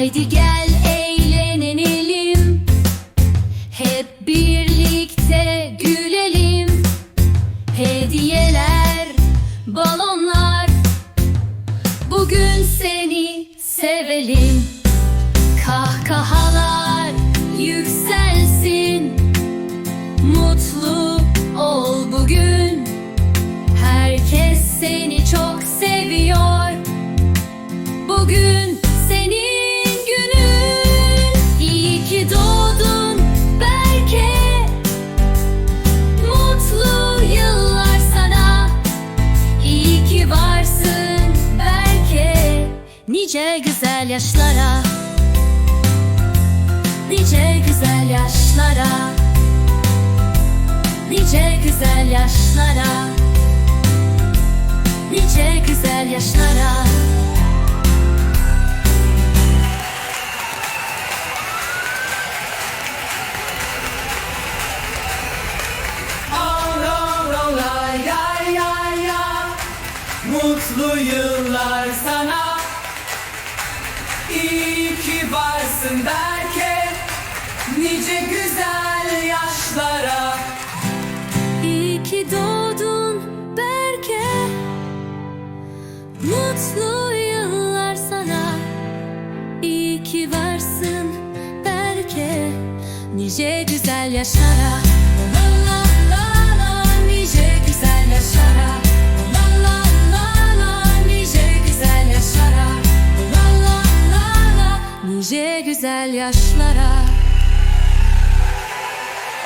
Haydi gel eğlenelim. Hep birlikte gülelim. Hediyeler, balonlar. Bugün seni sevelim. Kahkahalar yükselsin Nice güzel yaşlara. Nice güzel yaşlara. Nice güzel yaşlara. Nice güzel yaşlara. Mutlu yıllar sana İyi ki varsın Berke Nice güzel yaşlara. İyi ki doğdun Berke. Mutlu yıllar sana. İyi ki varsın Berke. Nice güzel yaşlara güzel yaşlara